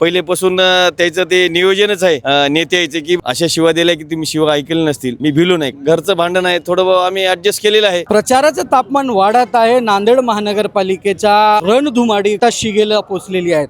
पहिलेपासून त्याचं ते नियोजनच आहे. अं, नेत्याचं की अशा शिवा दिल्या की तुम्ही शिवा ऐकले नसतील. मी भिलो नाही. घरचं भांडण आहे. थोडं आम्ही ऍडजस्ट केलेलं आहे. प्रचाराचं तापमान वाढत आहे. नांदेड महानगरपालिकेच्या रणधुमाडी शिगेला पोचलेली आहेत.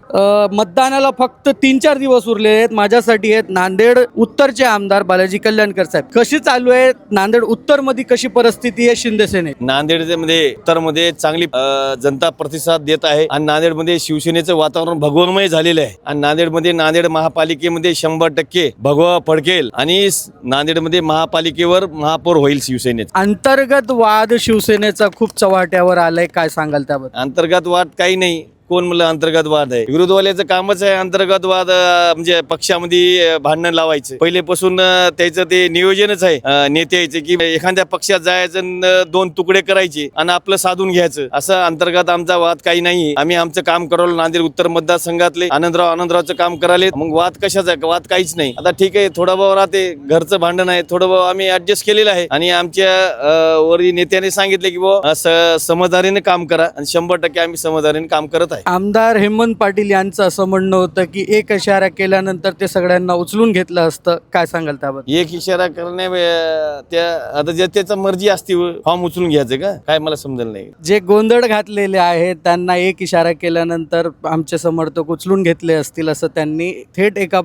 मतदानाला फक्त तीन चार दिवस उरले आहेत. माझ्यासाठी आहेत नांदेड उत्तरचे आमदार बालाजी कल्याणकर साहेब. कशी चालू आहे? नांदेड उत्तरमध्ये कशी परिस्थिती आहे? शिंदे सेनेत. नांदेडमध्ये उत्तरमध्ये चांगली अं, जनता प्रतिसाद देत आहे. आणि नांदेडमध्ये शिवसेनेचं वातावरण भगवमय झालेलं आहे. आणि नांदेडमध्ये नांदेड महापालिकेमध्ये शंभर टक्के भगवा फडकेल आणि नांदेडमध्ये महापालिकेवर महापौर होईल शिवसेनेत. अंतर्गत वाद शिवसेनेचा खूप चव्हाट्यावर आलाय काय सांगाल त्याबद्दल? अंतर्गत वाद काही नाही. कोण म्हणलं अंतर्गत वाद आहे? विरोधवाल्याचं कामच आहे अंतर्गत वाद म्हणजे पक्षामध्ये भांडण लावायचं. पहिलेपासून त्याचं ते नियोजनच आहे. नेत्याचं की एखाद्या पक्षात जायचं दोन तुकडे करायचे आणि आपलं साधून घ्यायचं. असं अंतर्गत आमचा वाद काही नाही. आम्ही आमचं काम करवलं नांदेड उत्तर मतदारसंघातले. आनंदराव आनंदरावचं काम कराले मग वाद कशाचा आहे? वाद काहीच नाही. आता ठीक आहे थोडा भाव राहते. घरचं भांडण आहे. थोडं भाव आम्ही ऍडजस्ट केलेलं आहे. आणि आमच्या वरी नेत्याने सांगितले की बुवा, असं समजदारीने काम करा. आणि शंभर टक्के आम्ही समजदारीने काम करत आहे. आमदार हेमंत पाटील यांचं असं म्हणणं होतं की एक इशारा केल्यानंतर ते सगळ्यांना उचलून घेतलं असतं. काय सांगाल त्याबद्दल? एक इशारा करण्या त्या आता जे त्याचा मर्जी असते फॉर्म उचलून घ्यायचं का? काय मला समजलं नाही. जे गोंधळ घातलेले आहेत त्यांना एक इशारा केल्यानंतर आमचे समर्थक उचलून घेतले असतील असं त्यांनी थेट एका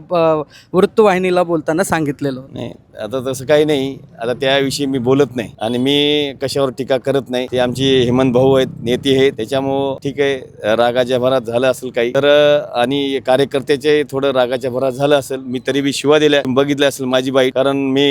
वृत्तवाहिनीला बोलताना सांगितलेलं. नाही आता तसं काही नाही. आता त्याविषयी मी बोलत नाही. आणि मी कशावर टीका करत नाही. ते आमचे हेमंत भाऊ आहेत नेते आहेत. त्याच्यामुळं ठीक आहे रागाच्या भरात झालं असेल काही. तर आणि कार्यकर्त्याचे थोडं रागाच्या भरात झालं असेल. मी तरी बी शिवा दिल्या. बघितल्या असेल माझी बाई. कारण मी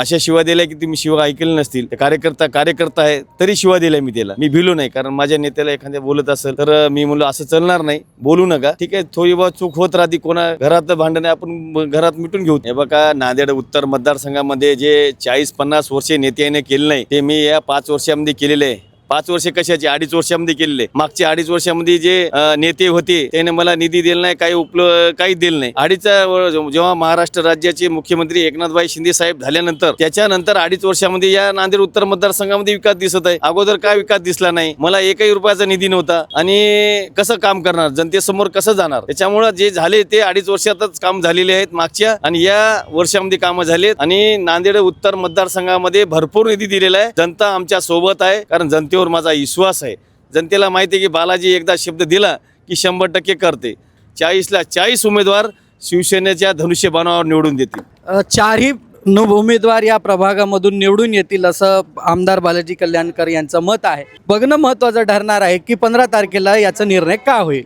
अशा शिवा दिल्या की तुम्ही शिवा ऐकले नसतील. कार्यकर्ता कार्यकर्ता आहे तरी शिवा दिल्या मी त्याला. मी भिलो नाही. कारण माझ्या नेत्याला एखाद्या बोलत असेल तर मी म्हणलो असं चलणार नाही. बोलू नका. ठीक आहे थोडी बहुत चूक होत राहते. कोणा घरात भांडण आपण घरात मिटून घेऊ. हे बघा नांदेड उत्तर मतदारसंघामध्ये जे चाळीस पन्नास वर्षे नेत्याने केले नाही ते मी या पाच वर्षामध्ये केलेले आहे. पाच वर्ष कशाचे? अडीच वर्षामध्ये केलेले. मागच्या अडीच वर्षामध्ये जे नेते होते त्याने मला निधी दिला नाही काही उपल काही दिलं नाही. अडीच जेव्हा महाराष्ट्र राज्याचे मुख्यमंत्री एकनाथभाई शिंदे साहेब झाल्यानंतर त्याच्यानंतर अडीच वर्षामध्ये या नांदेड उत्तर मतदारसंघामध्ये विकास दिसत आहे. अगोदर काय विकास दिसला नाही? मला एकही रुपयाचा निधी नव्हता. आणि कसं काम करणार? जनतेसमोर कसं जाणार? त्याच्यामुळे जे झाले ते अडीच वर्षातच काम झालेले आहेत मागच्या आणि या वर्षामध्ये कामं झालेत. आणि नांदेड उत्तर मतदारसंघामध्ये भरपूर निधी दिलेला आहे. जनता आमच्यासोबत आहे. कारण जनते जनतेवर माझा विश्वास आहे. जनतेला माहिती आहे की बालाजी एकदा शब्द दिला की शंभर टक्के करते. चाळीसला चाळीस उमेदवार शिवसेनेच्या धनुष्यबाणावर निवडून देतील. चारही नव उमेदवार या प्रभागामधून निवडून येतील असं आमदार बालाजी कल्याणकर यांचं मत आहे. बघणं महत्वाचं ठरणार आहे की पंधरा तारखेला याचा निर्णय का होईल?